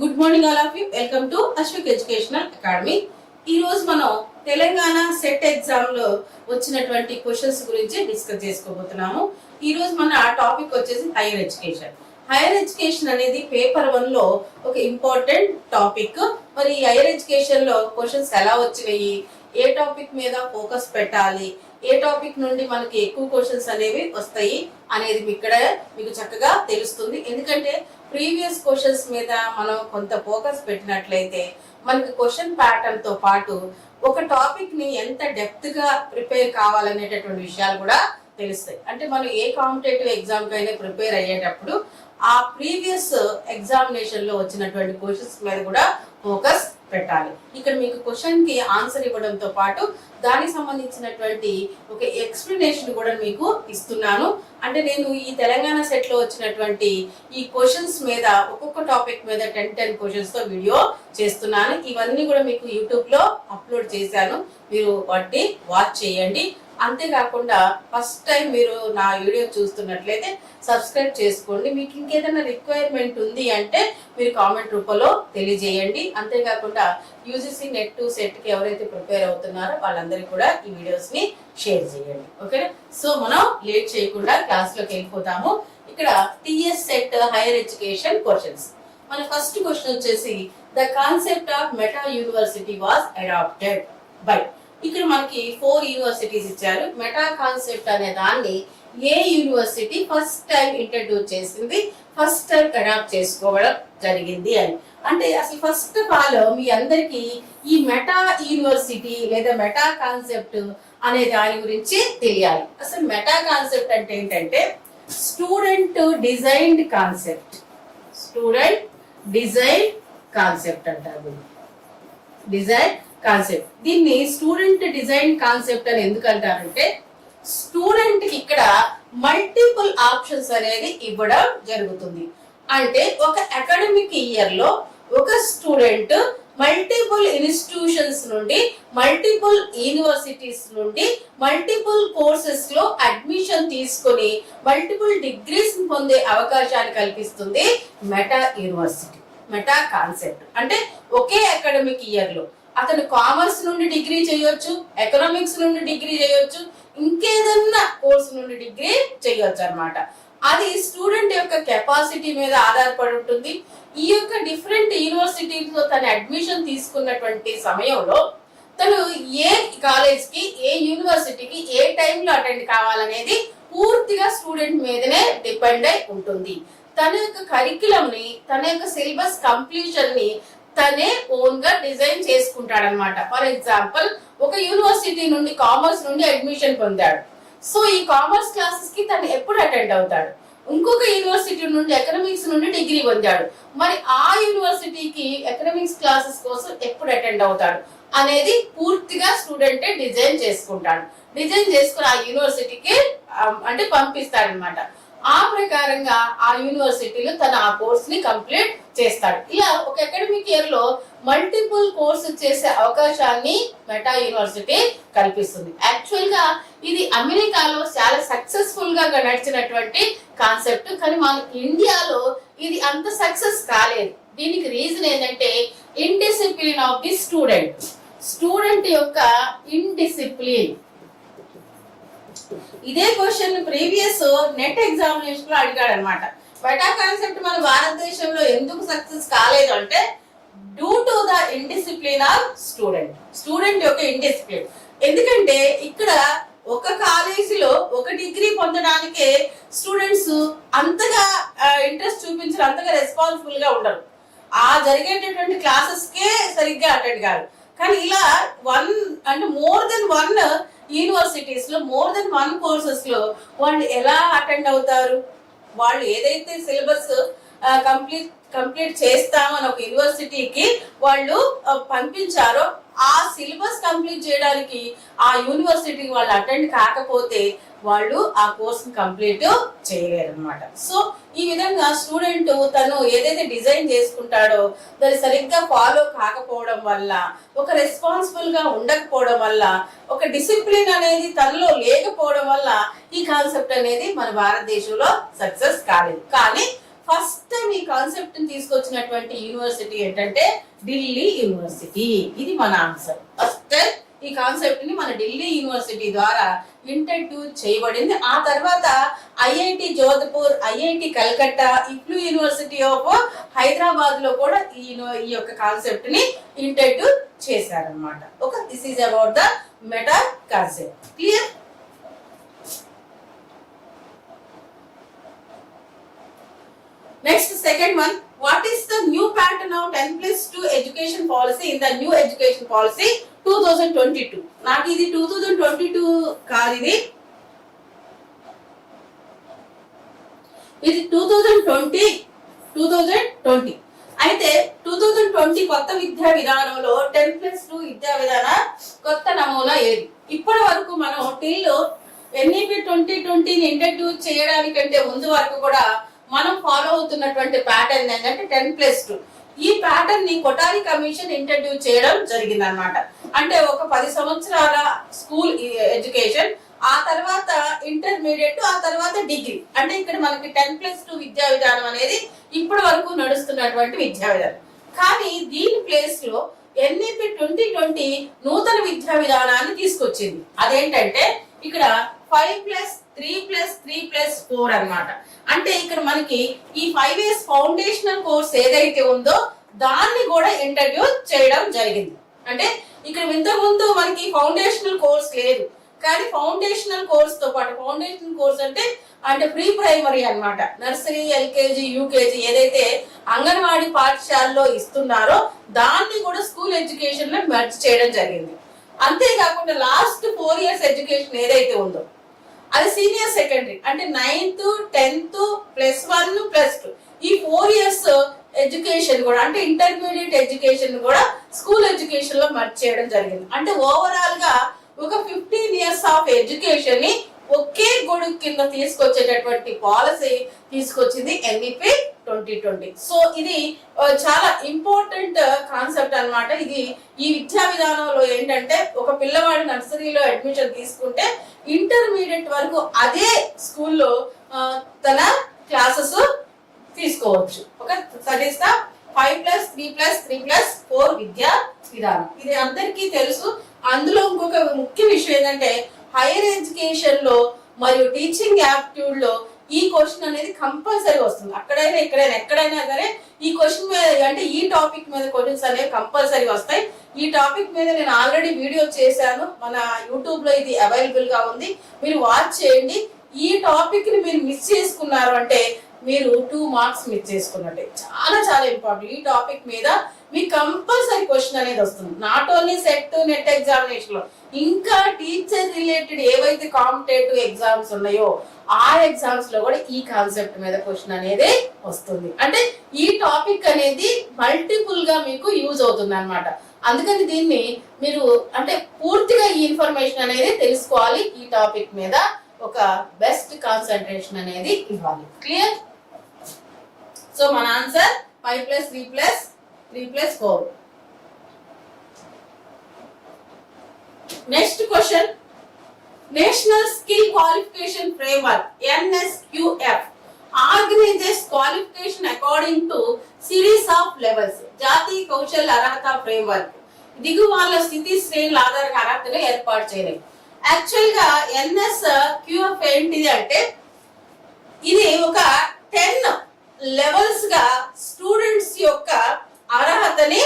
Good morning all of you welcome to Ashwik Educational Academy ఈ రోజు మనం Telangana set ఎగ్జామ్లో వచ్చినటువంటి క్వశ్చన్స్ గురించి డిస్కస్ చేసుకోబోతున్నాము. ఈ రోజు మన టాపిక్ వచ్చేసి హైయర్ ఎడ్యుకేషన్. హైయర్ ఎడ్యుకేషన్ అనేది పేపర్ వన్లో ఒక ఇంపార్టెంట్ టాపిక్. మరి ఈ హైయర్ ఎడ్యుకేషన్లో క్వశ్చన్స్ ఎలా వచ్చినాయి? ఏ టాపిక్ మీద ఫోకస్ పెట్టాలి? ఏ టాపిక్ నుండి మనకి ఎక్కువ క్వశ్చన్స్ అనేవి వస్తాయి అనేది ఇక్కడ మీకు చక్కగా తెలుస్తుంది. ఎందుకంటే ప్రీవియస్ క్వశ్చన్స్ మీద మనం కొంత ఫోకస్ పెట్టినట్లయితే మనకి క్వశ్చన్ ప్యాటర్న్తో పాటు ఒక టాపిక్ని ఎంత డెప్త్గా ప్రిపేర్ కావాలనేటటువంటి విషయాలు కూడా తెలుస్తాయి. అంటే మనం ఏ కాంపిటేటివ్ ఎగ్జామ్ కైనా ప్రిపేర్ అయ్యేటప్పుడు ఆ ప్రీవియస్ ఎగ్జామినేషన్లో వచ్చినటువంటి క్వశ్చన్స్ మీద కూడా ఫోకస్ పెట్టాలి. ఇక్కడ మీకు క్వశ్చన్కి ఆన్సర్ ఇవ్వడంతో పాటు దానికి సంబంధించినటువంటి ఒక ఎక్స్ప్లెనేషన్ కూడా మీకు ఇస్తున్నాను. అంటే నేను ఈ తెలంగాణ సెట్లో వచ్చినటువంటి ఈ క్వశ్చన్స్ మీద ఒక్కొక్క టాపిక్ మీద టెన్ టెన్ క్వశ్చన్స్తో వీడియో చేస్తున్నాను. ఇవన్నీ కూడా మీకు యూట్యూబ్లో అప్లోడ్ చేశాను. మీరు వాటిని వాచ్ చేయండి. అంతేకాకుండా ఫస్ట్ టైం మీరు నా వీడియో చూస్తున్నట్లయితే సబ్స్క్రైబ్ చేసుకోండి. మీకు ఇంకేదైనా రిక్వైర్మెంట్ ఉంది అంటే మీరు కామెంట్ రూపంలో తెలియజేయండి. అంతేకాకుండా యూజీసీ నెట్ టు సెట్కి ఎవరైతే ప్రిపేర్ అవుతున్నారో వాళ్ళందరికీ కూడా ఈ వీడియోస్ని షేర్ చేయండి. ఓకే సో మనం లేట్ చేయకుండా క్లాస్లోకి వెళ్ళిపోతాము. ఇక్కడ TS SET higher education questions మన ఫస్ట్ క్వశ్చన్ వచ్చేసి the concept of meta university was adopted by ఇక్కడ మనకి ఫోర్ యూనివర్సిటీస్ ఇచ్చారు. మెటా కాన్సెప్ట్ అనే దాన్ని ఏ యూనివర్సిటీ ఫస్ట్ టైం ఇంట్రడ్యూస్ చేసింది ఫస్ట్ టైం అడాప్ట్ చేసుకోవడం జరిగింది అని. అంటే అసలు ఫస్ట్ ఆఫ్ ఆల్ మీ అందరికి ఈ మెటా యూనివర్సిటీ లేదా మెటా కాన్సెప్ట్ అనే దాని గురించి తెలియాలి. అసలు మెటా కాన్సెప్ట్ అంటే ఏంటంటే student designed concept student design concept అంటారు డిజైన్ కాన్సెప్ట్ దీన్ని స్టూడెంట్ డిజైన్ కాన్సెప్ట్ అని ఎందుకు అంటారంటే స్టూడెంట్కి ఇక్కడ మల్టిపుల్ ఆప్షన్స్ అనేది ఇవ్వడం జరుగుతుంది. అంటే ఒక అకాడమిక్ ఇయర్లో ఒక స్టూడెంట్ మల్టిపుల్ ఇన్స్టిట్యూషన్స్ నుండి మల్టిపుల్ యూనివర్సిటీస్ నుండి మల్టిపుల్ కోర్సెస్లో అడ్మిషన్ తీసుకొని మల్టిపుల్ డిగ్రీస్ పొందే అవకాశాన్ని కల్పిస్తుంది మెటా యూనివర్సిటీ మెటా కాన్సెప్ట్ అంటే ఒకే అకాడమిక్ ఇయర్లో. అతను కామర్స్ నుండి డిగ్రీ చేయొచ్చు ఎకనామిక్స్ నుండి డిగ్రీ చేయొచ్చు ఇంకేదన్నా కోర్స్ నుండి డిగ్రీ చేయొచ్చు అనమాట అది స్టూడెంట్ యొక్క కెపాసిటీ మీద ఆధారపడి ఉంటుంది. ఈ యొక్క డిఫరెంట్ యూనివర్సిటీలో తన అడ్మిషన్ తీసుకున్నటువంటి సమయంలో తను ఏ కాలేజ్కి ఏ యూనివర్సిటీకి ఏ టైంలో అటెండ్ కావాలనేది పూర్తిగా స్టూడెంట్ మీదనే డిపెండ్ అయి ఉంటుంది. తన యొక్క కరికులం ని తన యొక్క సిలబస్ కంప్లీషన్ని తనే ఓన్గా డిజైన్ చేసుకుంటాడనమాట ఫర్ ఎగ్జాంపుల్ ఒక యూనివర్సిటీ నుండి కామర్స్ నుండి అడ్మిషన్ పొందాడు. సో ఈ కామర్స్ క్లాసెస్కి తను ఎప్పుడు అటెండ్ అవుతాడు? ఇంకొక యూనివర్సిటీ నుండి ఎకనామిక్స్ నుండి డిగ్రీ పొందాడు. మరి ఆ యూనివర్సిటీకి ఎకనామిక్స్ క్లాసెస్ కోసం ఎప్పుడు అటెండ్ అవుతాడు? అనేది పూర్తిగా స్టూడెంటే డిజైన్ చేసుకుంటాడు. డిజైన్ చేసుకుని ఆ యూనివర్సిటీకి అంటే పంపిస్తాడనమాట ఆ ప్రకారంగా ఆ యూనివర్సిటీలో తన ఆ కోర్స్ని కంప్లీట్ చేస్తాడు. ఇలా ఒక అకాడమిక్ ఇయర్లో మల్టిపుల్ కోర్సు చేసే అవకాశాన్ని మెటా యూనివర్సిటీ కల్పిస్తుంది. యాక్చువల్గా ఇది అమెరికాలో చాలా సక్సెస్ఫుల్గా నడిచినటువంటి కాన్సెప్ట్ కానీ మన ఇండియాలో ఇది అంత సక్సెస్ కాలేదు. దీనికి రీజన్ ఏంటంటే indiscipline of the student student యొక్క ఇండిసిప్లిన్ ఇదే క్వశ్చన్ ప్రీవియస్ నెట్ ఎగ్జామినేషన్లో అడిగాడు అనమాట బెటా కాన్సెప్ట్ మన భారతదేశంలో ఎందుకు సక్సెస్ కాలేదు అంటే due to the indiscipline of student student యొక్క ఇండిసిప్లిన్ ఎందుకంటే ఇక్కడ ఒక కాలేజీలో ఒక డిగ్రీ పొందడానికే స్టూడెంట్స్ అంతగా ఇంట్రెస్ట్ చూపించరు అంతగా రెస్పాన్సిబుల్గా ఉండరు. ఆ జరిగేటటువంటి క్లాసెస్కే సరిగ్గా అటెండ్ కాదు కానీ ఇలా వన్ అంటే మోర్ దెన్ వన్ యూనివర్సిటీస్లో మోర్ దెన్ వన్ కోర్సెస్లో వాళ్ళు ఎలా అటెండ్ అవుతారు? వాళ్ళు ఏదైతే సిలబస్ కంప్లీట్ కంప్లీట్ చేస్తామని ఒక యూనివర్సిటీకి వాళ్ళు పంపించారో ఆ సిలబస్ కంప్లీట్ చేయడానికి ఆ యూనివర్సిటీ వాళ్ళు అటెండ్ కాకపోతే వాళ్ళు ఆ కోర్స్ కంప్లీట్ చేయలేరు అనమాట సో ఈ విధంగా స్టూడెంట్ తను ఏదైతే డిజైన్ చేసుకుంటాడో దాన్ని సరిగ్గా ఫాలో కాకపోవడం వల్ల ఒక రెస్పాన్సిబుల్గా ఉండకపోవడం వల్ల ఒక డిసిప్లిన్ అనేది తనలో లేకపోవడం వల్ల ఈ కాన్సెప్ట్ అనేది మన భారతదేశంలో సక్సెస్ కాలేదు. కానీ ఫస్ట్ టైం ఈ కాన్సెప్ట్ తీసుకొచ్చినటువంటి యూనివర్సిటీ ఏంటంటే ఢిల్లీ యూనివర్సిటీ ఇది మన ఆన్సర్ ఫస్ట్ టైం ఈ కాన్సెప్ట్ని మన ఢిల్లీ యూనివర్సిటీ ద్వారా ఇంట్రడ్యూస్ చేయబడింది. ఆ తర్వాత IIT Jodhpur IIT Calcutta EFLU University of హైదరాబాద్లో కూడా ఈ ఈ యొక్క కాన్సెప్ట్ని ఇంట్రడ్యూస్ చేశారనమాట okay this is about the meta concept clear next second one what is the new pattern of ten plus two education policy in the new education policy two thousand twenty two నాకు ఇది two thousand twenty two కాదు ఇది. ఇది two thousand twenty two thousand twenty అయితే two thousand twenty కొత్త విద్యా విధానంలో ten plus two విద్యా విధాన కొత్త నమూనా ఏది? ఇప్పటి వరకు మనం టీల్లో ఎన్ఈపి ట్వంటీ ట్వంటీని ఇంట్రడ్యూస్ చేయడానికంటే ముందు వరకు కూడా మనం ఫాలో అవుతున్నటువంటి ప్యాటర్న్ ఏంటంటే టెన్ ప్లస్ టూ ఈ ప్యాటర్న్ని కొటారి కమిషన్ ఇంట్రడ్యూస్ చేయడం జరిగింది అనమాట అంటే ఒక పది సంవత్సరాల స్కూల్ ఎడ్యుకేషన్ ఆ తర్వాత ఇంటర్మీడియట్ ఆ తర్వాత డిగ్రీ అంటే ఇక్కడ మనకి టెన్ ప్లస్ టూ విద్యా విధానం అనేది ఇప్పటి వరకు నడుస్తున్నటువంటి విద్యా విధానం. కానీ దీని ప్లేస్లో ఎన్ఈపి ట్వంటీ ట్వంటీ నూతన విద్యా విధానాన్ని తీసుకొచ్చింది. అదేంటంటే ఇక్కడ five plus three plus three plus four అన్నమాట. అంటే ఇక్కడ మనకి ఈ ఫైవ్ ఇయర్స్ ఫౌండేషనల్ కోర్స్ ఏదైతే ఉందో దాన్ని కూడా ఇంటర్వ్యూ చేయడం జరిగింది. అంటే ఇక్కడ ఇంతకుముందు మనకి ఫౌండేషనల్ కోర్స్ లేదు. కానీ ఫౌండేషనల్ కోర్స్తో పాటు ఫౌండేషనల్ కోర్స్ అంటే అంటే ప్రీ ప్రైమరీ అన్నమాట. నర్సరీ ఎల్కేజీ యూకేజీ ఏదైతే అంగన్వాడీ పాఠశాలలో ఇస్తున్నారో దాన్ని కూడా స్కూల్ ఎడ్యుకేషన్లో మెర్జ్ చేయడం జరిగింది. అంతేకాకుండా లాస్ట్ ఫోర్ ఇయర్స్ ఎడ్యుకేషన్ ఏదైతే ఉందో అది సీనియర్ సెకండరీ అంటే ninth tenth plus one plus two. ఈ ఫోర్ ఇయర్స్ ఎడ్యుకేషన్ కూడా అంటే ఇంటర్మీడియట్ ఎడ్యుకేషన్ కూడా స్కూల్ ఎడ్యుకేషన్లో మర్చి చేయడం జరిగింది. అంటే ఓవరాల్గా ఒక ఫిఫ్టీన్ ఇయర్స్ ఆఫ్ ఎడ్యుకేషన్ని ఒకే గొడుగు కింద తీసుకొచ్చేటటువంటి పాలసీ తీసుకొచ్చింది ఎన్ఈపి ట్వంటీ ట్వంటీ. సో ఇది చాలా ఇంపార్టెంట్ కాన్సెప్ట్ అన్నమాట. ఇది ఈ విద్యా విధానంలో ఏంటంటే ఒక పిల్లవాడు నర్సరీలో అడ్మిషన్ తీసుకుంటే ఇంటర్మీడియట్ వరకు అదే స్కూల్లో తన క్లాసెస్ తీసుకోవచ్చు. Okay that is the five plus three plus three plus four విద్యా విధానం. ఇది అందరికీ తెలుసు. అందులో ఇంకొక ముఖ్య విషయం ఏంటంటే హైయర్ ఎడ్యుకేషన్లో మరియు టీచింగ్ యాప్ట్యూడ్లో ఈ క్వశ్చన్ అనేది కంపల్సరీ వస్తుంది. అక్కడైనా ఎక్కడైనా ఎక్కడైనా సరే ఈ క్వశ్చన్ మీద అంటే ఈ టాపిక్ మీద క్వశ్చన్స్ అనేవి కంపల్సరీ వస్తాయి. ఈ టాపిక్ మీద నేను ఆల్రెడీ వీడియో చేశాను. మన యూట్యూబ్లో ఇది అవైలబుల్గా ఉంది. మీరు వాచ్ చేయండి. ఈ టాపిక్ని మీరు మిస్ చేసుకున్నారు అంటే మీరు టూ మార్క్స్ మిస్ చేసుకున్నట్టే. చాలా చాలా ఇంపార్టెంట్ ఈ టాపిక్ మీద మీకు కంపల్సరీ క్వశ్చన్ అనేది వస్తుంది. నాట్ ఓన్లీ సెట్ నెట్ ఎగ్జామినేషన్లో. ఇంకా టీచర్ రిలేటెడ్ ఏవైతే కాంపిటేటివ్ ఎగ్జామ్స్ ఉన్నాయో ఆ ఎగ్జామ్స్లో కూడా ఈ కాన్సెప్ట్ మీద క్వశ్చన్ అనేది వస్తుంది. అంటే ఈ టాపిక్ అనేది మల్టిపుల్గా మీకు యూజ్ అవుతుంది అనమాట అందుకని దీన్ని మీరు అంటే పూర్తిగా ఈ ఇన్ఫర్మేషన్ అనేది తెలుసుకోవాలి. ఈ టాపిక్ మీద ఒక బెస్ట్ కాన్సన్ట్రేషన్ అనేది ఇవ్వాలి. క్లియర్ సో మన answer five plus three plus three plus four next question national skill qualification framework NSQF organizes qualification according to series of levels జాతీయ కౌశల్ అర్హత ఫ్రేమ్వర్క్ దిగు వాళ్ళ స్థితి శ్రేణుల ఆధారంగా అర్హతలు ఏర్పాటు చేయలేదు యాక్చువల్గా ఎన్ఎస్ క్యూఎఫ్ ఏంటిది అంటే ఇది ఒక టెన్ లెవెల్స్గా స్టూడెంట్స్ యొక్క అర్హతని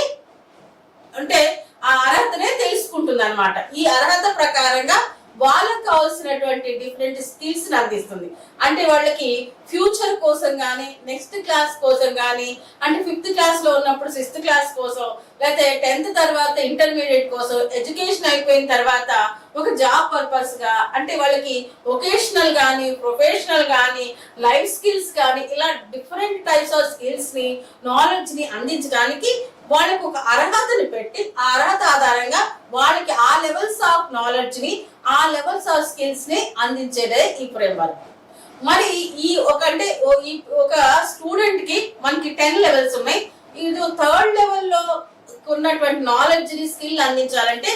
అంటే ఆ అర్హతనే తెలుసుకుంటుంది అనమాట ఈ అర్హత ప్రకారంగా వాళ్ళకు కావాల్సినటువంటి డిఫరెంట్ స్కిల్స్ అందిస్తుంది. అంటే వాళ్ళకి ఫ్యూచర్ కోసం కానీ నెక్స్ట్ క్లాస్ కోసం కానీ అంటే ఫిఫ్త్ క్లాస్లో ఉన్నప్పుడు సిక్స్త్ క్లాస్ కోసం లేకపోతే టెన్త్ తర్వాత ఇంటర్మీడియట్ కోసం ఎడ్యుకేషన్ అయిపోయిన తర్వాత ఒక జాబ్ పర్పస్గా అంటే వాళ్ళకి వొకేషనల్ కానీ ప్రొఫెషనల్ కానీ లైఫ్ స్కిల్స్ కానీ ఇలా డిఫరెంట్ టైప్స్ ఆఫ్ స్కిల్స్ని నాలెడ్జ్ని అందించడానికి వాళ్ళకి ఒక అర్హతని పెట్టి ఆ అర్హత ఆధారంగా వాళ్ళకి ఆ లెవెల్స్ ఆఫ్ నాలెడ్జ్ని ఆ లెవెల్స్ ఆఫ్ స్కిల్స్ని అందించేదే ఈ ఫ్రేమ్వర్క్ మరి ఈ ఒక అంటే ఈ ఒక స్టూడెంట్కి మనకి టెన్ లెవెల్స్ ఉన్నాయి. ఇది థర్డ్ లెవెల్లో ఉన్నటువంటి నాలెడ్జ్ని స్కిల్ అందించాలంటే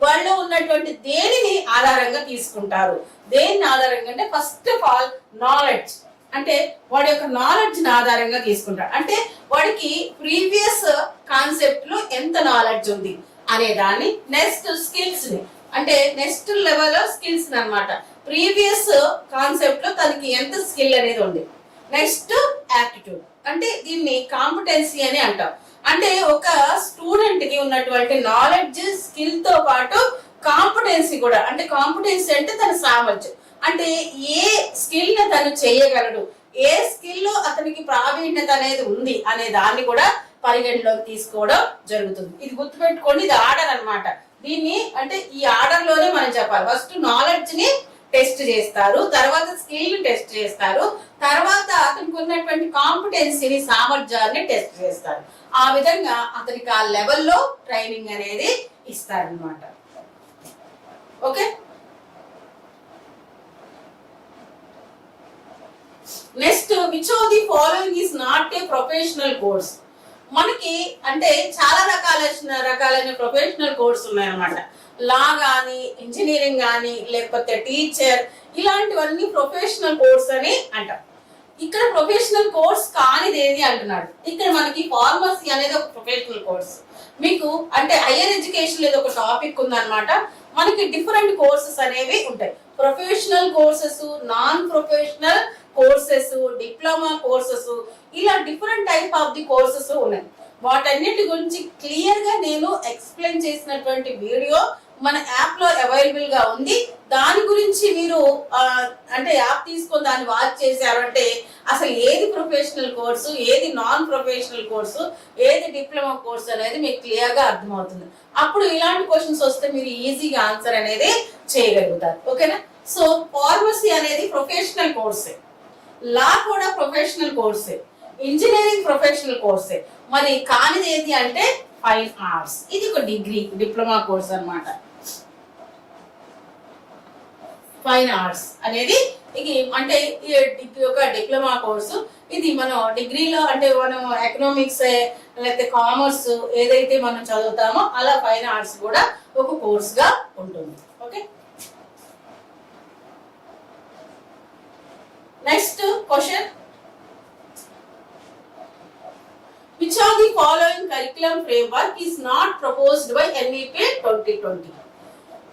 వాళ్ళు ఉన్నటువంటి దేనిని ఆధారంగా తీసుకుంటారు? దేని ఆధారంగా అంటే ఫస్ట్ ఆఫ్ ఆల్ నాలెడ్జ్ అంటే వాడి యొక్క నాలెడ్జ్ ఆధారంగా తీసుకుంటాడు. అంటే వాడికి ప్రీవియస్ కాన్సెప్ట్లో ఎంత నాలెడ్జ్ ఉంది అనే దాన్ని నెక్స్ట్ స్కిల్స్ని అంటే నెక్స్ట్ లెవెల్ స్కిల్స్ అనమాట ప్రీవియస్ కాన్సెప్ట్లో తనకి ఎంత స్కిల్ అనేది ఉంది. నెక్స్ట్ యాప్టిట్యూడ్ అంటే దీన్ని కాంపిటెన్సీ అని అంటాం. అంటే ఒక స్టూడెంట్కి ఉన్నటువంటి నాలెడ్జ్ స్కిల్తో పాటు కాంపిటెన్సీ కూడా అంటే కాంపిటెన్సీ అంటే తన సామర్థ్యం. అంటే ఏ స్కిల్ని తను చేయగలడు? ఏ స్కిల్లో అతనికి ప్రావీణ్యత అనేది ఉంది అనే దాన్ని కూడా పరిగణలోకి తీసుకోవడం జరుగుతుంది. ఇది గుర్తుపెట్టుకోండి ఇది ఆర్డర్ అన్నమాట. దీన్ని అంటే ఈ ఆర్డర్లోనే మనం చెప్పాలి. ఫస్ట్ నాలెడ్జ్ని టెస్ట్ చేస్తారు తర్వాత స్కిల్ని టెస్ట్ చేస్తారు తర్వాత అతనికి ఉన్నటువంటి కాంపిటెన్సీని సామర్థ్యాన్ని టెస్ట్ చేస్తారు. ఆ విధంగా అతనికి ఆ లెవెల్లో ట్రైనింగ్ అనేది ఇస్తారనమాట okay? Next which of the following is not a professional course మనకి అంటే చాలా రకాల రకాలైన ప్రొఫెషనల్ కోర్స్ ఉన్నాయన్నమాట. లా కానీ ఇంజనీరింగ్ కానీ లేకపోతే టీచర్ ఇలాంటివన్నీ ప్రొఫెషనల్ కోర్స్ అని అంటాం. ఇక్కడ ప్రొఫెషనల్ కోర్స్ కానిది ఏది అంటున్నాడు? ఇక్కడ మనకి ఫార్మసీ అనేది ఒక ప్రొఫెషనల్ కోర్స్ మీకు అంటే హైయర్ ఎడ్యుకేషన్ లేదా ఒక టాపిక్ ఉందన్నమాట. మనకి డిఫరెంట్ కోర్సెస్ అనేవి ఉంటాయి. Professional courses non professional courses diploma courses ఇలా different type of the courses ఉన్నాయి. వాటన్నిటి గురించి క్లియర్గా నేను ఎక్స్ప్లెయిన్ చేసినటువంటి వీడియో మన యాప్లో అవైలబుల్గా ఉంది. దాని గురించి మీరు అంటే యాప్ తీసుకొని దాన్ని వాచ్ చేశారంటే అసలు ఏది ప్రొఫెషనల్ కోర్సు ఏది నాన్ ప్రొఫెషనల్ కోర్సు ఏది డిప్లొమా కోర్సు అనేది మీకు క్లియర్గా అర్థమవుతుంది. అప్పుడు ఇలాంటి క్వశ్చన్స్ వస్తే మీరు ఈజీగా ఆన్సర్ అనేది చేయగలుగుతారు. ఓకేనా? సో ఫార్మసీ అనేది ప్రొఫెషనల్ కోర్సే లా కూడా ప్రొఫెషనల్ కోర్సే. ఇంజనీరింగ్ ప్రొఫెషనల్ కోర్సే. మరి కానిది ఏది అంటే ఫైన్ ఆర్ట్స్ ఇది ఒక డిగ్రీ డిప్లొమా కోర్స్ అన్నమాట. ఫైన్ ఆర్ట్స్ అనేది ఇది అంటే ఈ ఒక డిప్లొమా కోర్సు. ఇది మనం డిగ్రీలో అంటే మనం ఎకనామిక్స్ లేకపోతే కామర్స్ ఏదైతే మనం చదువుతామో అలా ఫైన్ ఆర్ట్స్ కూడా ఒక కోర్సుగా ఉంటుంది. Okay? Next question which of the following curriculum framework is not proposed by NEP twenty twenty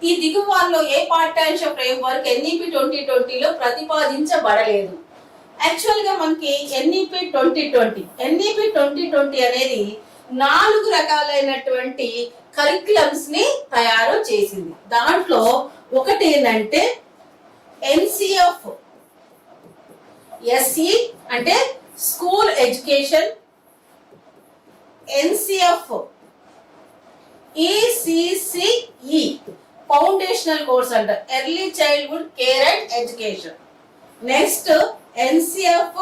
ఈ దిగువాల్లో ఏ పాఠ్యాంశ ఫ్రేమ్వర్క్ ఎన్ఈపి ట్వంటీ ట్వంటీలో ప్రతిపాదించబడలేదు? యాక్చువల్గా మనకి NEP twenty twenty NEP twenty twenty అనేది నాలుగు రకాలైనటువంటి కరిక్యులమ్స్ని తయారు చేసింది. దాంట్లో ఒకటి ఏంటంటే ఎన్సిఎఫ్ ఎస్ఈ అంటే school education NCF ECCE foundational course అంట. Early childhood care and education next NCF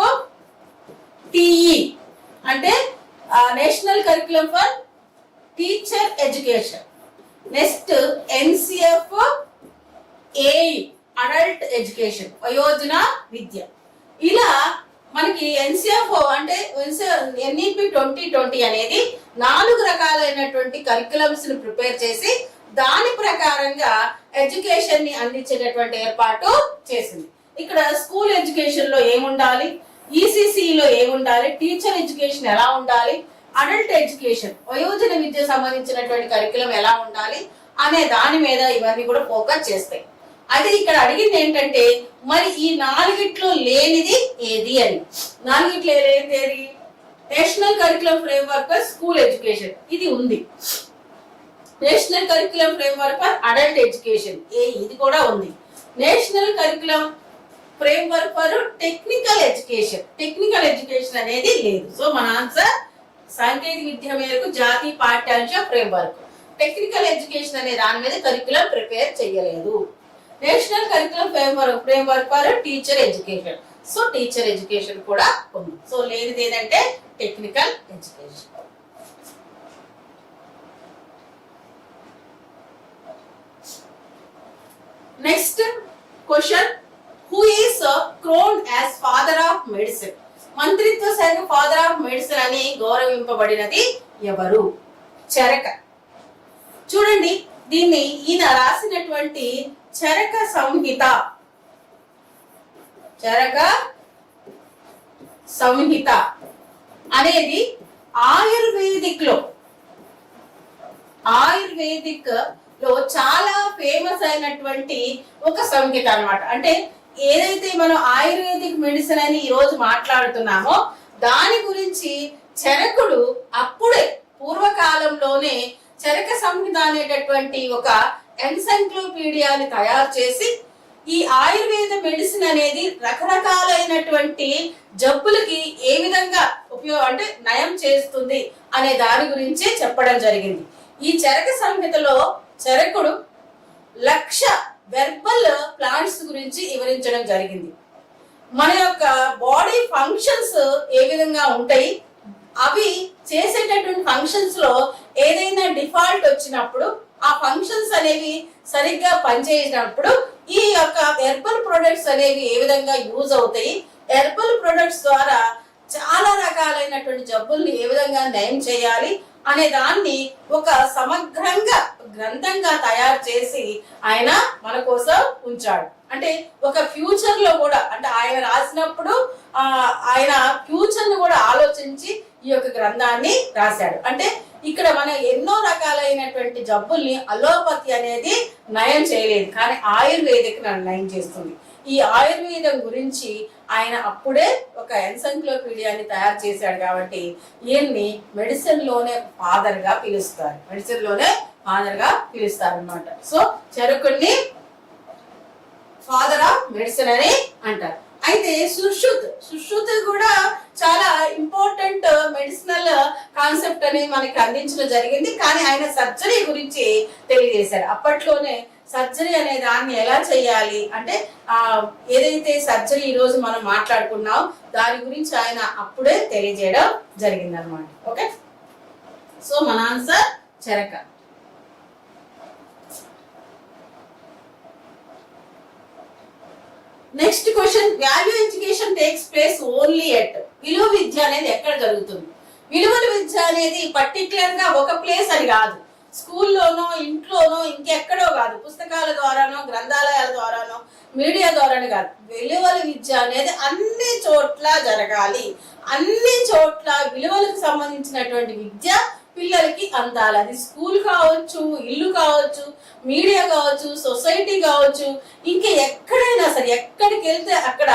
TE అంటే national curriculum for teacher education next NCF AE adult education వయోజన విద్య ఇలా మనకి ఎన్సిఎఫ్ అంటే ఎన్ఈపి ట్వంటీ ట్వంటీ అనేది నాలుగు రకాలైనటువంటి కరికులమ్స్ని ప్రిపేర్ చేసి దాని ప్రకారంగా ఎడ్యుకేషన్ని అందించేటటువంటి ఏర్పాటు చేసింది. ఇక్కడ స్కూల్ ఎడ్యుకేషన్లో ఏముండాలి? ఈసీసీ లో ఏముండాలి? టీచర్ ఎడ్యుకేషన్ ఎలా ఉండాలి? అడల్ట్ ఎడ్యుకేషన్ వయోజన విద్య సంబంధించినటువంటి కరికులం ఎలా ఉండాలి? అనే దాని మీద ఇవన్నీ కూడా ఫోకస్ చేస్తాయి. అది ఇక్కడ అడిగింది ఏంటంటే మరి ఈ నాలుగిట్లో లేనిది ఏది అని. నాలుగిట్లో లేనిది ఏది? National curriculum framework for school education ఇది ఉంది. National curriculum framework for adult education ఏ ఇది కూడా ఉంది. National curriculum framework for technical education technical education అనేది లేదు. సో మన ఆన్సర్ సాంకేతిక విద్య మేరకు జాతీయ పాఠ్యాంశ ఫ్రేమ్వర్క్ టెక్నికల్ ఎడ్యుకేషన్ అనే దాని మీద కరికులం ప్రిపేర్ చేయలేదు. National curriculum framework framework for teacher education so teacher education కూడా ఉంది. సో లేనిది ఏంటంటే technical education next question who is crown as father of medicine మంత్రిత్వ శాఖ ఫాదర్ ఆఫ్ మెడిసిన్ అని గౌరవింపబడినది ఎవరు? చరక. చూడండి దీన్ని ఈయన రాసినటువంటి చరక సంహిత. చరక సంహిత అనేది ఆయుర్వేదిక్లో ఆయుర్వేదిక్లో చాలా ఫేమస్ అయినటువంటి ఒక సంహిత అన్నమాట. అంటే ఏదైతే మనం ఆయుర్వేదిక్ మెడిసిన్ అని ఈ రోజు మాట్లాడుతున్నామో దాని గురించి చరకుడు అప్పుడే పూర్వకాలంలోనే చరక సంహిత అనేటటువంటి ఒక ఎన్సైక్లోపీడియాని తయారు చేసి ఈ ఆయుర్వేద మెడిసిన్ అనేది రకరకాలైనటువంటి జబ్బులకి ఏ విధంగా ఉపయోగం అంటే నయం చేస్తుంది అనే దాని గురించే చెప్పడం జరిగింది. ఈ చెరక సంహితలో చెరకుడు లక్ష వెర్బల్ ప్లాంట్స్ గురించి వివరించడం జరిగింది. మన యొక్క బాడీ ఫంక్షన్స్ ఏ విధంగా ఉంటాయి? అవి చేసేటటువంటి ఫంక్షన్స్లో ఏదైనా డిఫాల్ట్ వచ్చినప్పుడు ఆ ఫంక్షన్స్ అనేవి సరిగ్గా పనిచేసినప్పుడు ఈ యొక్క హెర్బల్ ప్రొడక్ట్స్ అనేవి ఏ విధంగా యూజ్ అవుతాయి? హెర్బల్ ప్రొడక్ట్స్ ద్వారా చాలా రకాలైనటువంటి జబ్బుల్ని ఏ విధంగా నయం చేయాలి అనే దాన్ని ఒక సమగ్రంగా గ్రంథంగా తయారు చేసి ఆయన మన కోసం ఉంచాడు. అంటే ఒక ఫ్యూచర్లో కూడా అంటే ఆయన రాసినప్పుడు ఆ ఆయన ఫ్యూచర్ను కూడా ఆలోచించి ఈ యొక్క గ్రంథాన్ని రాశాడు. అంటే ఇక్కడ మన ఎన్నో రకాలైనటువంటి జబ్బుల్ని అలోపతి అనేది నయం చేయలేదు. కానీ ఆయుర్వేదిక్ నయం చేస్తుంది. ఈ ఆయుర్వేదం గురించి ఆయన అప్పుడే ఒక ఎన్సైక్లోపీడియాని తయారు చేశాడు కాబట్టి ఈయన్ని మెడిసిన్లోనే ఫాదర్గా పిలుస్తారు. మెడిసిన్లోనే ఫాదర్గా పిలుస్తారు అనమాట సో చెరుకుని ఫాదర్ ఆఫ్ మెడిసిన్ అని అంటారు. అయితే సుశ్రుత్ సుశ్రుత్ కూడా చాలా ఇంపార్టెంట్ మెడిసినల్ కాన్సెప్ట్ అనేది మనకి అందించడం జరిగింది. కానీ ఆయన సర్జరీ గురించి తెలియజేశారు. అప్పట్లోనే సర్జరీ అనే దాన్ని ఎలా చేయాలి అంటే ఆ ఏదైతే సర్జరీ ఈ రోజు మనం మాట్లాడుకున్నాం దాని గురించి ఆయన అప్పుడే తెలియజేయడం జరిగింది అనమాట ఓకే సో మన answer చెరక. Next question value education takes place only at విలువ విద్య అనేది ఎక్కడ జరుగుతుంది? విలువల విద్య అనేది పర్టికులర్గా ఒక ప్లేస్ అని కాదు. స్కూల్లోనో ఇంట్లోనో ఇంకెక్కడో కాదు. పుస్తకాల ద్వారానో గ్రంథాలయాల ద్వారానో మీడియా ద్వారానే కాదు. విలువల విద్య అనేది అన్ని చోట్ల జరగాలి. అన్ని చోట్ల విలువలకు సంబంధించినటువంటి విద్య పిల్లలకి అందాలి. అది స్కూల్ కావచ్చు ఇల్లు కావచ్చు మీడియా కావచ్చు సొసైటీ కావచ్చు ఇంకా ఎక్కడైనా సరే ఎక్కడికి వెళ్తే అక్కడ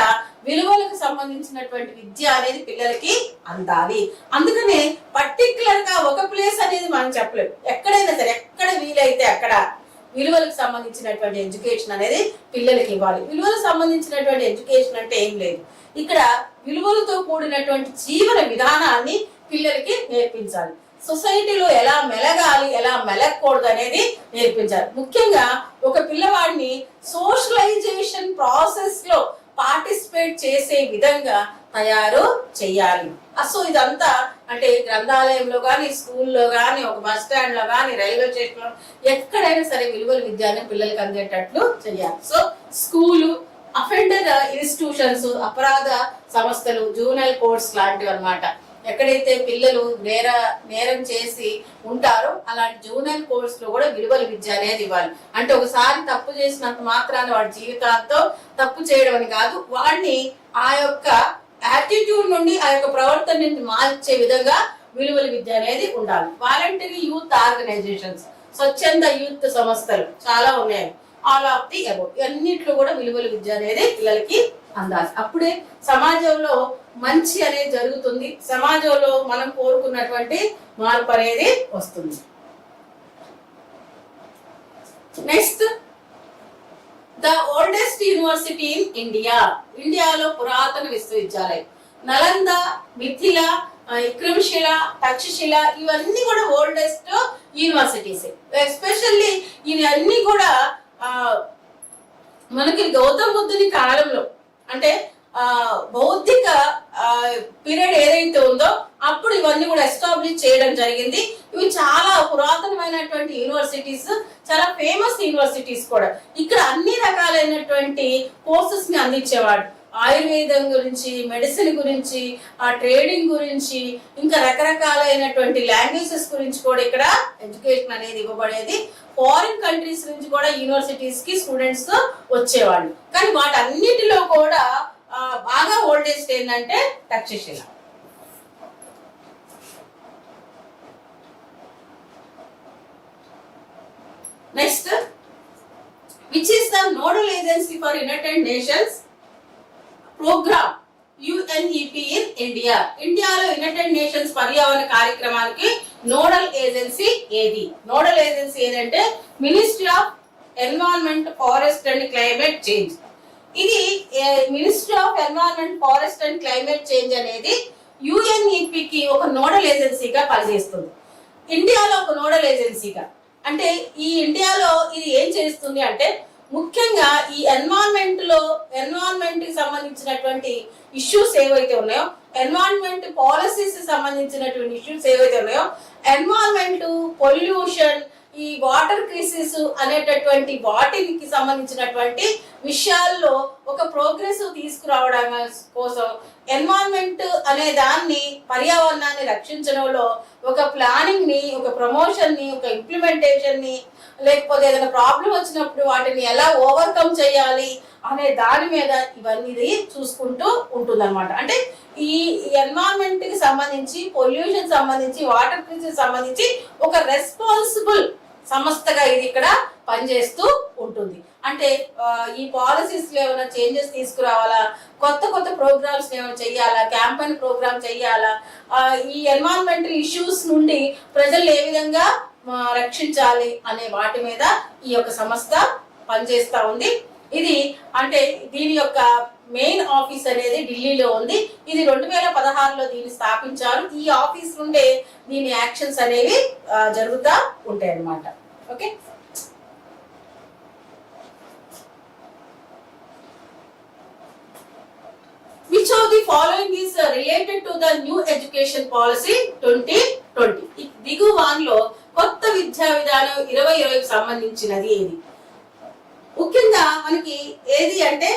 విలువలకు సంబంధించినటువంటి విద్య అనేది పిల్లలకి అందాలి. అందుకనే పర్టికులర్గా ఒక ప్లేస్ అనేది మనం చెప్పలేము ఎక్కడైనా సరే ఎక్కడ వీలైతే అక్కడ విలువలకు సంబంధించినటువంటి ఎడ్యుకేషన్ అనేది పిల్లలకి ఇవ్వాలి. విలువలకు సంబంధించినటువంటి ఎడ్యుకేషన్ అంటే ఏం లేదు. ఇక్కడ విలువలతో కూడినటువంటి జీవన విధానాన్ని పిల్లలకి నేర్పించాలి. సొసైటీలో ఎలా మెలగాలి ఎలా మెలగకూడదు అనేది నేర్పించారు. ముఖ్యంగా ఒక పిల్లవాడిని సోషలైజేషన్ ప్రాసెస్లో పార్టిసిపేట్ చేసే విధంగా తయారు చేయాలి అసలు ఇదంతా అంటే గ్రంథాలయంలో కానీ స్కూల్లో కానీ ఒక బస్ స్టాండ్లో కానీ రైల్వే స్టేషన్లో ఎక్కడైనా సరే విలువల విద్యను పిల్లలకి అందేటట్లు చేయాలి సో స్కూలు అఫెండర్ ఇన్స్టిట్యూషన్స్ అపరాధ సంస్థలు జూనల్ కోర్ట్స్ లాంటివి అన్నమాట ఎక్కడైతే పిల్లలు నేర నేరం చేసి ఉంటారో అలాంటి జూనియర్ కోర్స్లో కూడా విలువల విద్య అనేది ఇవ్వాలి. అంటే ఒకసారి తప్పు చేసినంత మాత్రాన వాడి జీవితాంతో తప్పు చేయడం అని కాదు వాడిని ఆ యొక్క యాటిట్యూడ్ నుండి ఆ యొక్క ప్రవర్తన నుండి మార్చే విధంగా విలువల విద్య అనేది ఉండాలి. వాలంటరీ యూత్ ఆర్గనైజేషన్స్ స్వచ్ఛంద యూత్ సంస్థలు చాలా ఉన్నాయి. ఆల్ ఆఫ్ ది అబౌ అన్నిట్లో కూడా విలువల విద్య అనేది పిల్లలకి అందాలి. అప్పుడే సమాజంలో మంచి అనేది జరుగుతుంది. సమాజంలో మనం కోరుకున్నటువంటి మార్పు అనేది వస్తుంది. Next the oldest university in India ఇండియాలో పురాతన విశ్వవిద్యాలయం. నలంద మిథిల విక్రమశిల తక్షశిల ఇవన్నీ కూడా ఓల్డెస్ట్ యూనివర్సిటీస్ ఎస్పెషల్లీ ఇవన్నీ కూడా మనకి గౌతమ బుద్ధుని కాలంలో అంటే బౌద్ధిక పీరియడ్ ఏదైతే ఉందో అప్పుడు ఇవన్నీ కూడా ఎస్టాబ్లిష్ చేయడం జరిగింది. ఇవి చాలా పురాతనమైనటువంటి యూనివర్సిటీస్ చాలా ఫేమస్ యూనివర్సిటీస్ కూడా. ఇక్కడ అన్ని రకాలైనటువంటి కోర్సెస్ని అందించేవాడు. ఆయుర్వేదం గురించి మెడిసిన్ గురించి ఆ ట్రేడింగ్ గురించి ఇంకా రకరకాలైనటువంటి లాంగ్వేజెస్ గురించి కూడా ఇక్కడ ఎడ్యుకేషన్ అనేది ఇవ్వబడేది. ఫారిన్ కంట్రీస్ నుంచి కూడా యూనివర్సిటీస్కి స్టూడెంట్స్ వచ్చేవాళ్ళు. కానీ వాటన్నిటిలో కూడా బాగా ఓల్డేజ్ ఏంటంటే Takshashila next which is the nodal agency for United Nations programme UNEP in India ఇండియాలో యునైటెడ్ నేషన్స్ పర్యావరణ కార్యక్రమానికి నోడల్ ఏజెన్సీ ఏది నోడల్ ఏజెన్సీ ఏదంటే ministry of environment forest and climate change ఇది ministry of environment forest and climate change అనేది యుఎన్ఈపికి ఒక nodal ఏజెన్సీగా పనిచేస్తుంది. ఇండియాలో ఒక నోడల్ ఏజెన్సీగా. అంటే ఈ ఇండియాలో ఇది ఏం చేస్తుంది అంటే ముఖ్యంగా ఈ ఎన్వైరన్మెంట్లో ఎన్వైరన్మెంట్కి సంబంధించినటువంటి ఇష్యూస్ ఏవైతే ఉన్నాయో ఎన్వైరన్మెంట్ పాలసీస్ సంబంధించినటువంటి ఇష్యూస్ ఏవైతే ఉన్నాయో ఎన్వైరన్మెంట్ పొల్యూషన్ ఈ వాటర్ క్రైసిస్ అనేటటువంటి వాటికి సంబంధించినటువంటి విషయాల్లో ఒక ప్రోగ్రెస్ తీసుకురావడం కోసం ఎన్వైరన్మెంట్ అనే దాన్ని పర్యావరణాన్ని రక్షించడంలో ఒక ప్లానింగ్ని ఒక ప్రమోషన్ని ఒక ఇంప్లిమెంటేషన్ని లేకపోతే ఏదైనా ప్రాబ్లం వచ్చినప్పుడు వాటిని ఎలా ఓవర్కమ్ చేయాలి అనే దాని మీద ఇవన్నీ చూసుకుంటూ ఉంటుందన్నమాట. అంటే ఈ ఎన్వైరన్మెంట్కి సంబంధించి పొల్యూషన్ సంబంధించి వాటర్ క్రైసిస్ సంబంధించి ఒక రెస్పాన్సిబుల్ సంస్థగా ఇది ఇక్కడ పనిచేస్తూ ఉంటుంది. అంటే ఈ పాలసీస్ ఏమైనా చేంజెస్ తీసుకురావాలా? కొత్త కొత్త ప్రోగ్రామ్స్ ఏమైనా చెయ్యాలా? క్యాంపెయిన్ ప్రోగ్రామ్ చెయ్యాలా? ఈ ఎన్వైరన్మెంటల్ ఇష్యూస్ నుండి ప్రజలు ఏ విధంగా రక్షించాలి అనే వాటి మీద ఈ యొక్క సంస్థ పనిచేస్తూ ఉంది. ఇది అంటే దీని యొక్క మెయిన్ ఆఫీస్ అనేది ఢిల్లీలో ఉంది. ఇది రెండు వేల పదహారులో దీన్ని స్థాపించారు. ఈ ఆఫీస్ నుండే దీని యాక్షన్స్ అనేవి జరుగుతూ ఉంటాయి అన్నమాట. Okay? Which of the following is related to the new education policy twenty twenty దిగు వాన్లో కొత్త విద్యా విధానం ఇరవై ఇరవైకి సంబంధించినది ఏది? ముఖ్యంగా మనకి ఏది అంటే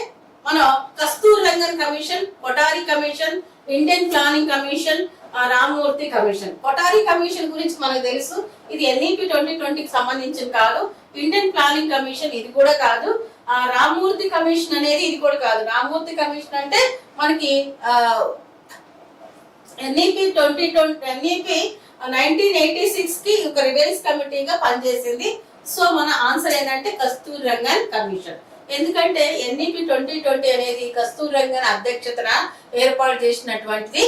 మన Kasturirangan commission Kothari commission Indian planning commission Ramamurthi commission. Kothari commission గురించి మనకు తెలుసు ఇది ఎన్ఈపి ట్వంటీ ట్వంటీకి సంబంధించిన కాదు ఇండియన్ ప్లానింగ్ కమిషన్ ఇది కూడా కాదు ఆ రామమూర్తి కమిషన్ అనేది ఇది కూడా కాదు. రామమూర్తి కమిషన్ అంటే మనకి NEP twenty twenty NEP nineteen eighty సిక్స్కి ఒక రివైజ్ కమిటీగా పనిచేసింది. సో మన ఆన్సర్ ఏంటంటే కస్తూర్ రంగన్ కమిషన్. ఎందుకంటే ఎన్ఈపి ట్వంటీ ట్వంటీ అనేది కస్తూర్ రంగన్ అధ్యక్షతన ఏర్పాటు చేసినటువంటిది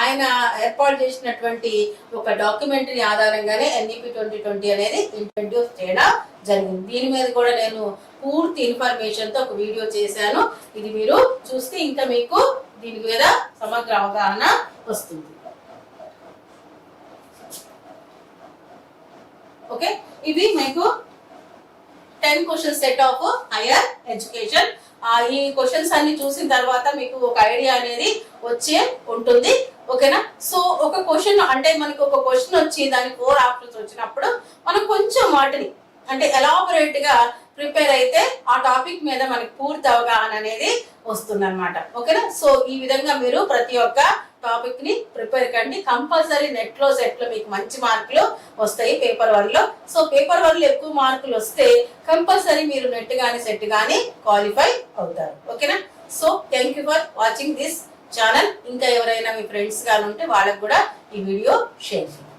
ఆయన ఏర్పాటు చేసినటువంటి ఒక డాక్యుమెంటరీ ఆధారంగానే ఎన్ఈపి ట్వంటీ ట్వంటీ అనేది ఇంట్రడ్యూస్ చేయడం జరిగింది. దీని మీద కూడా నేను పూర్తి ఇన్ఫర్మేషన్తో ఒక వీడియో చేశాను. ఇది మీరు చూస్తే ఇంకా మీకు దీని మీద సమగ్ర అవగాహన వస్తుంది. ఓకే? ఇది మీకు ten question set of higher education ఈ క్వశ్చన్స్ అన్ని చూసిన తర్వాత మీకు ఒక ఐడియా అనేది వచ్చే ఉంటుంది. ఓకేనా సో ఒక క్వశ్చన్ అంటే మనకి ఒక క్వశ్చన్ వచ్చి దాని ఫోర్ ఆప్షన్స్ వచ్చినప్పుడు మనం కొంచెం వాటిని అంటే ఎలాబొరేట్గా ప్రిపేర్ అయితే ఆ టాపిక్ మీద మనకి పూర్తి అవగాహన అనేది వస్తుంది అనమాట ఓకేనా సో ఈ విధంగా మీరు ప్రతి ఒక్క టాపిక్ని ప్రిపేర్ కండి. కంపల్సరీ నెట్లో సెట్లో మీకు మంచి మార్కులు వస్తాయి పేపర్ వన్లో. సో పేపర్ వన్లో ఎక్కువ మార్కులు వస్తే కంపల్సరీ మీరు నెట్ గాని సెట్ గాని క్వాలిఫై అవుతారు. ఓకేనా? So thank you for watching this channel ఇంకా ఎవరైనా మీ ఫ్రెండ్స్ కానీ ఉంటే వాళ్ళకి కూడా ఈ వీడియో షేర్ చేయండి.